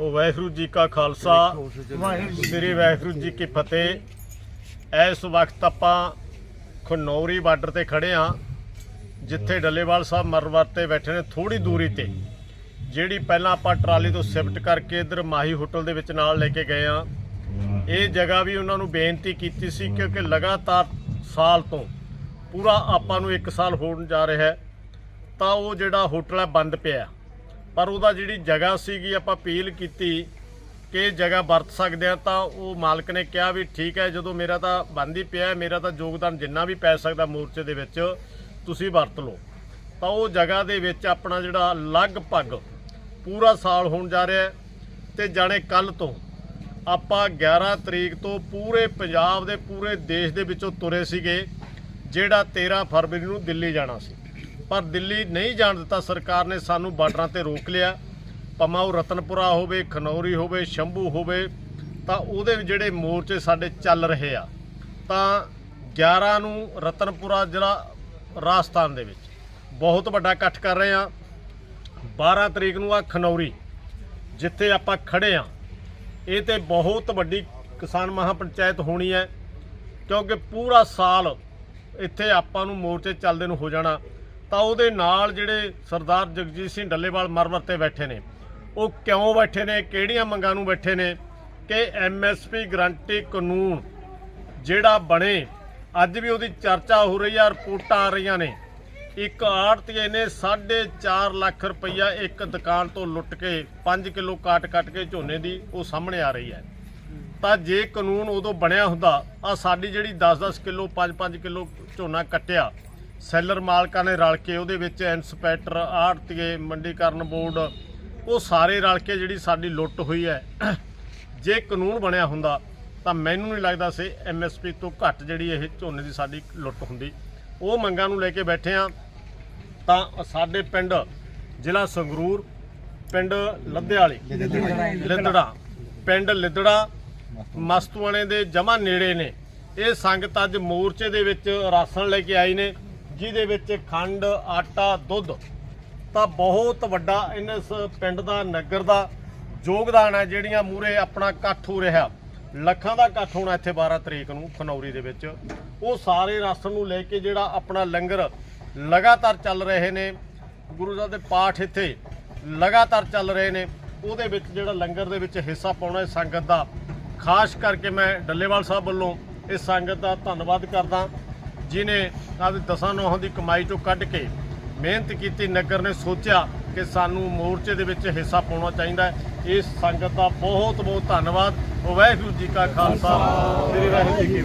ਉਹ ਵਾਹਿਗੁਰੂ ਜੀ ਕਾ ਖਾਲਸਾ, ਸ੍ਰੀ ਵਾਹਿਗੁਰੂ ਜੀ ਕੀ ਫਤਿਹ। ਇਸ ਵਕਤ ਆਪਾਂ ਖਨੌਰੀ ਬਾਰਡਰ ਤੇ ਖੜੇ ਆ ਜਿੱਥੇ ਡੱਲੇਵਾਲ ਸਾਹਿਬ ਮਰਵਰ ਤੇ ਬੈਠੇ ਨੇ ਥੋੜੀ ਦੂਰੀ ਤੇ, ਜਿਹੜੀ ਪਹਿਲਾਂ ਆਪਾਂ ਟਰਾਲੀ ਤੋਂ ਸ਼ਿਫਟ ਕਰਕੇ ਇਧਰ ਮਾਹੀ ਹੋਟਲ ਦੇ ਵਿੱਚ ਨਾਲ ਲੈ ਕੇ ਗਏ ਆ ਇਹ ਜਗ੍ਹਾ ਵੀ ਉਹਨਾਂ ਨੂੰ ਬੇਨਤੀ ਕੀਤੀ ਸੀ ਕਿਉਂਕਿ ਲਗਾਤਾਰ ਸਾਲ ਤੋਂ ਪੂਰਾ ਆਪਾਂ ਨੂੰ 1 ਸਾਲ ਹੋਣ ਜਾ ਰਿਹਾ ਹੈ, ਤਾਂ ਉਹ ਜਿਹੜਾ ਹੋਟਲ ਹੈ ਬੰਦ ਪਿਆ। ਪਰ ਉਹਦਾ ਜਿਹੜੀ ਜਗ੍ਹਾ ਸੀਗੀ ਆਪਾਂ ਅਪੀਲ ਕੀਤੀ ਕਿ ਜਗ੍ਹਾ ਵਰਤ ਸਕਦੇ ਆ ਤਾਂ ਉਹ ਮਾਲਕ ਨੇ ਕਿਹਾ ਵੀ ਠੀਕ ਹੈ, ਜਦੋਂ ਮੇਰਾ ਤਾਂ ਬੰਦ ਹੀ ਪਿਆ ਮੇਰਾ ਤਾਂ ਯੋਗਦਾਨ ਜਿੰਨਾ ਵੀ ਪੈ ਸਕਦਾ ਮੋਰਚੇ ਦੇ ਵਿੱਚ, ਤੁਸੀਂ ਵਰਤ ਲਓ। ਤਾਂ ਉਹ ਜਗ੍ਹਾ ਦੇ ਵਿੱਚ ਆਪਣਾ ਜਿਹੜਾ ਲਗਭਗ ਪੂਰਾ ਸਾਲ ਹੋਣ ਜਾ ਰਿਹਾ ਹੈ, ਤੇ ਜਾਣੇ ਕੱਲ ਤੋਂ ਆਪਾਂ 11 ਤਰੀਕ ਤੋਂ ਪੂਰੇ ਪੰਜਾਬ ਦੇ, ਪੂਰੇ ਦੇਸ਼ ਦੇ ਵਿੱਚੋਂ ਤੁਰੇ ਸੀਗੇ, ਜਿਹੜਾ 13 ਫਰਵਰੀ ਨੂੰ ਦਿੱਲੀ ਜਾਣਾ ਸੀ। ਪਰ ਦਿੱਲੀ ਨਹੀਂ ਜਾਣ ਦਿੱਤਾ ਸਰਕਾਰ ਨੇ ਸਾਨੂੰ ਬਾਰਡਰਾਂ ਤੇ ਰੋਕ ਲਿਆ। ਭਾਵੇਂ ਉਹ ਰਤਨਪੁਰਾ ਹੋਵੇ, ਖਨੌਰੀ ਹੋਵੇ, ਸ਼ੰਭੂ ਹੋਵੇ, ਤਾਂ ਉਹਦੇ ਜਿਹੜੇ ਮੋਰਚੇ ਸਾਡੇ ਚੱਲ ਰਹੇ ਆ, ਤਾਂ 11 ਨੂੰ ਰਤਨਪੁਰਾ ਜਿਹੜਾ ਰਾਜਸਥਾਨ ਦੇ ਵਿੱਚ ਬਹੁਤ ਵੱਡਾ ਇਕੱਠ ਕਰ ਰਹੇ ਆ। 12 ਤਰੀਕ ਨੂੰ ਆ ਖਨੌਰੀ, ਜਿੱਥੇ ਆਪਾਂ ਖੜੇ ਆ। ਇਹ ਤੇ ਬਹੁਤ ਵੱਡੀ ਕਿਸਾਨ ਮਹਾਪੰਚਾਇਤ ਹੋਣੀ ਹੈ, ਕਿਉਂਕਿ ਪੂਰਾ ਸਾਲ ਇੱਥੇ ਆਪਾਂ ਨੂੰ ਮੋਰਚੇ ਚੱਲਦੇ ਨੂੰ ਹੋ ਜਾਣਾ। ਤਾਂ ਉਹਦੇ ਨਾਲ ਜਿਹੜੇ ਸਰਦਾਰ ਜਗਜੀਤ ਸਿੰਘ ਡੱਲੇਵਾਲ ਮਰਮਰ ਤੇ ਬੈਠੇ ਨੇ, ਉਹ ਕਿਉਂ ਬੈਠੇ ਨੇ, ਕਿਹੜੀਆਂ ਮੰਗਾਂ ਨੂੰ ਬੈਠੇ ਨੇ ਕਿ ਐਮਐਸਪੀ ਗਰੰਟੀ ਕਾਨੂੰਨ ਜਿਹੜਾ ਬਣੇ, ਅੱਜ ਵੀ ਉਹਦੀ ਚਰਚਾ ਹੋ ਰਹੀ ਆ, ਰਿਪੋਰਟਾਂ ਆ ਰਹੀਆਂ ਨੇ। ਇੱਕ ਆੜਤੀਏ ਨੇ 4.5 ਲੱਖ ਰੁਪਈਆ ਇੱਕ ਦੁਕਾਨ ਤੋਂ ਲੁੱਟ ਕੇ 5 ਕਿਲੋ ਕਾਟ ਕੱਟ ਕੇ ਝੋਨੇ ਦੀ ਉਹ ਸਾਹਮਣੇ ਆ ਰਹੀ ਹੈ। ਤਾਂ ਜੇ ਕਾਨੂੰਨ ਉਦੋਂ ਬਣਿਆ ਹੁੰਦਾ ਆ ਸਾਡੀ ਜਿਹੜੀ 10-10 ਕਿਲੋ 5-5 ਕਿਲੋ ਝੋਨਾ ਕੱਟਿਆ ਸੈਲਰ ਮਾਲਕਾਂ ਨੇ ਰਲ ਕੇ ਉਹਦੇ ਵਿੱਚ ਇਨਸਪੈਕਟਰ ਆੜਤੀਏ, ਮੰਡੀਕਰਨ ਬੋਰਡ, ਉਹ ਸਾਰੇ ਰਲ ਕੇ ਜਿਹੜੀ ਸਾਡੀ ਲੁੱਟ ਹੋਈ ਹੈ, ਜੇ ਕਾਨੂੰਨ ਬਣਿਆ ਹੁੰਦਾ, ਤਾਂ ਮੈਨੂੰ ਨਹੀਂ ਲੱਗਦਾ ਸੀ ਐਮਐਸਪੀ ਤੋਂ ਘੱਟ ਜਿਹੜੀ ਇਹ ਝੋਨੇ ਦੀ ਸਾਡੀ ਲੁੱਟ ਹੁੰਦੀ। ਉਹ ਮੰਗਾਂ ਨੂੰ ਲੈ ਕੇ ਬੈਠੇ ਆ ਤਾਂ ਸਾਡੇ ਪਿੰਡ ਜ਼ਿਲ੍ਹਾ ਸੰਗਰੂਰ, ਪਿੰਡ ਲੱਧਿਆਲੀ ਲਿੱਦੜਾ, ਪਿੰਡ ਲਿੱਦੜਾ, ਮਸਤੂਆਣੇ ਦੇ ਜਮਾ ਨੇੜੇ ਨੇ। ਇਹ ਸੰਗਤ ਅੱਜ ਮੋਰਚੇ ਦੇ ਵਿੱਚ ਰਾਸ਼ਨ ਲੈ ਕੇ ਆਈ ਨੇ। ਜਿਹਦੇ ਵਿੱਚ ਖੰਡ, ਆਟਾ, ਦੁੱਧ ਤਾਂ ਬਹੁਤ ਵੱਡਾ ਇਸ ਪਿੰਡ ਦਾ, ਨਗਰ ਦਾ ਯੋਗਦਾਨ ਹੈ, ਜਿਹੜੀਆਂ ਮੂਰੇ ਆਪਣਾ ਇਕੱਠ ਹੋ ਰਿਹਾ। ਲੱਖਾਂ ਦਾ ਇਕੱਠ ਹੋਣਾ ਇੱਥੇ 12 ਤਰੀਕ ਨੂੰ, ਖਨੌਰੀ ਦੇ ਵਿੱਚ। ਉਹ ਸਾਰੇ ਰਾਸ਼ਨ ਨੂੰ ਲੈ ਕੇ ਜਿਹੜਾ ਆਪਣਾ ਲੰਗਰ ਲਗਾਤਾਰ ਚੱਲ ਰਹੇ ਨੇ। ਗੁਰੂ ਸਾਹਿਬ ਦੇ ਪਾਠ ਇੱਥੇ ਲਗਾਤਾਰ ਚੱਲ ਰਹੇ ਨੇ। ਉਹਦੇ ਵਿੱਚ ਜਿਹੜਾ ਲੰਗਰ ਦੇ ਵਿੱਚ ਹਿੱਸਾ ਪਾਉਣਾ ਹੈ ਸੰਗਤ ਦਾ। ਖਾਸ ਕਰਕੇ ਮੈਂ ਡੱਲੇਵਾਲ ਸਾਹਿਬ ਵੱਲੋਂ ਇਸ ਸੰਗਤ ਦਾ ਧੰਨਵਾਦ ਕਰਦਾ। ਜਿਨੇ ਆਪਦੀ ਦਸਾਂ ਨੌਹਾਂ ਦੀ ਕਮਾਈ ਚੋਂ ਕੱਢ ਕੇ ਮਿਹਨਤ ਕੀਤੀ। ਨਗਰ ਨੇ ਸੋਚਿਆ ਕਿ ਸਾਨੂੰ ਮੋਰਚੇ ਦੇ ਵਿੱਚ ਹਿੱਸਾ ਪਾਉਣਾ ਚਾਹੀਦਾ ਹੈ। ਇਸ ਸੰਗਤ ਦਾ ਬਹੁਤ ਬਹੁਤ ਧੰਨਵਾਦ। ਵਾਹਿਗੁਰੂ ਜੀ ਕਾ ਖਾਲਸਾ। ਸ੍ਰੀ ਵਾਹਿਗੁਰੂ ਜੀ ਕੀ